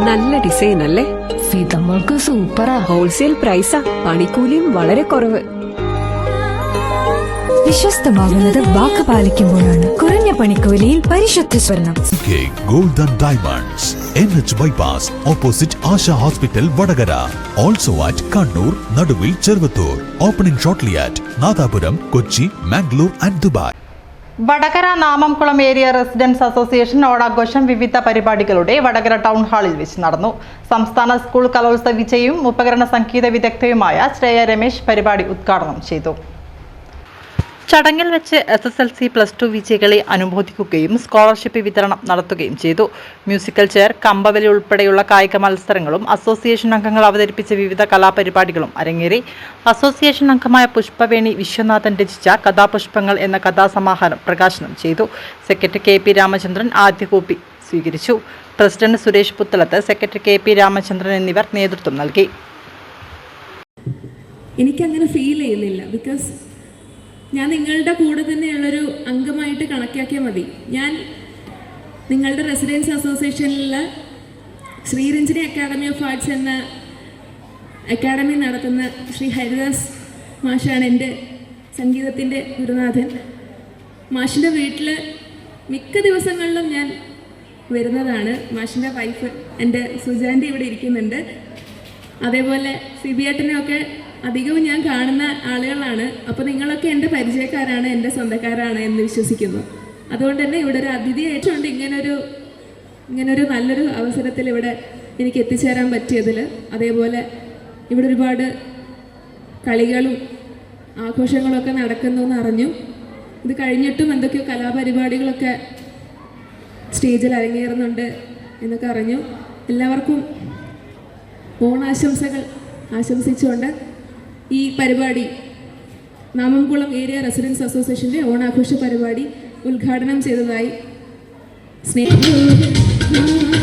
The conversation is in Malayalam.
നല്ല ഡിസൈൻ അല്ലേ? ഫിതമ്മൾക്ക് സൂപ്പറാ. ഹോൾസെയിൽ പ്രൈസാ പണിക്കൂലിയും വളരെ കുറവ്. വിശ്വസ്തമാകുന്നത് വാക്ക് പാലിക്കുമ്പോഴാണ്. കുറഞ്ഞ പണിക്കൂലിയിൽ പരിശുദ്ധ സ്വർണം. K gold diamonds N H bypass opposite Asha hospital Vadakara. Also at Kannur Naduvil Cheruvathur. Opening shortly at Nadapuram Kochi Mangalore and Dubai Vadakara Namamkulam area residence association ഓണാഘോഷം വിവിധ പരിപാടികളുടെ വടകര ടൗൺ ഹാളിൽ വെച്ച് നടന്നു. സംസ്ഥാന സ്കൂൾ കലോത്സവ വിജയും ഉപകരണ സംഗീത വിദഗ്ധയുമായ ശ്രേയ രമേശ് പരിപാടി ഉദ്ഘാടനം ചെയ്തു. ചടങ്ങിൽ വെച്ച് S S L C plus two വിജയികളെ അനുമോദിക്കുകയും സ്കോളർഷിപ്പ് വിതരണം നടത്തുകയും ചെയ്തു. മ്യൂസിക്കൽ ചെയർ കമ്പവലി ഉൾപ്പെടെയുള്ള കായിക മത്സരങ്ങളും അസോസിയേഷൻ അംഗങ്ങൾ അവതരിപ്പിച്ച വിവിധ കലാപരിപാടികളും അരങ്ങേറി. അസോസിയേഷൻ അംഗമായ പുഷ്പവേണി വിശ്വനാഥൻ രചിച്ച കഥാപുഷ്പങ്ങൾ എന്ന കഥാസമാഹാരം പ്രകാശനം ചെയ്തു. സെക്രട്ടറി കെ പി രാമചന്ദ്രൻ ആദ്യ കോപ്പി സ്വീകരിച്ചു. President Suresh Puthalath secretary K P Ramachandran എന്നിവർ നേതൃത്വം നൽകി. എനിക്കങ്ങനെ ഫീൽ ചെയ്യുന്നില്ല ബിക്കോസ് ഞാൻ നിങ്ങളുടെ കൂടെ തന്നെയുള്ളൊരു അംഗമായിട്ട് കണക്കാക്കിയാൽ മതി. ഞാൻ നിങ്ങളുടെ റെസിഡൻസ് അസോസിയേഷനിൽ ശ്രീരഞ്ജനി അക്കാഡമി ഓഫ് ആർട്സ് എന്ന അക്കാഡമി നടത്തുന്ന ശ്രീ ഹരിദാസ് മാഷാണ് എന്റെ സംഗീതത്തിന്റെ ഗുരുനാഥൻ. മാഷിന്റെ വീട്ടിൽ മിക്ക ദിവസങ്ങളിലും ഞാൻ വരുന്നതാണ്. മാഷിന്റെ വൈഫ് എന്റെ സുജാന്റെ ഇവിടെ ഇരിക്കുന്നുണ്ട്. അതേപോലെ സിബിയേട്ടനെയൊക്കെ അധികവും ഞാൻ കാണുന്ന ആളുകളാണ്. അപ്പോൾ നിങ്ങളൊക്കെ എന്റെ പരിചയക്കാരാണ് എന്റെ സ്വന്തക്കാരാണ് എന്ന് വിശ്വസിക്കുന്നു. അതുകൊണ്ട് തന്നെ ഇവിടെ ഒരു അതിഥി അതിഥിയായിട്ടുണ്ട് ഇങ്ങനൊരു ഇങ്ങനൊരു നല്ലൊരു അവസരത്തിൽ ഇവിടെ എനിക്ക് എത്തിച്ചേരാൻ പറ്റിയതിൽ അതേപോലെ ഇവിടെ ഒരുപാട് കളികളും ആഘോഷങ്ങളൊക്കെ നടക്കുന്നു എന്ന് അറിഞ്ഞു. ഇത് കഴിഞ്ഞിട്ടും എന്തൊക്കെയോ കലാപരിപാടികളൊക്കെ സ്റ്റേജിൽ അരങ്ങേറുന്നുണ്ട് എന്നൊക്കെ അറിഞ്ഞു. എല്ലാവർക്കും ഓണാശംസകൾ ആശംസിച്ചുകൊണ്ട് ഈ പരിപാടി നാമംകുളം ഏരിയ റെസിഡൻസ് അസോസിയേഷന്റെ ഓണാഘോഷ പരിപാടി ഉദ്ഘാടനം ചെയ്തതായി സ്നേഹ.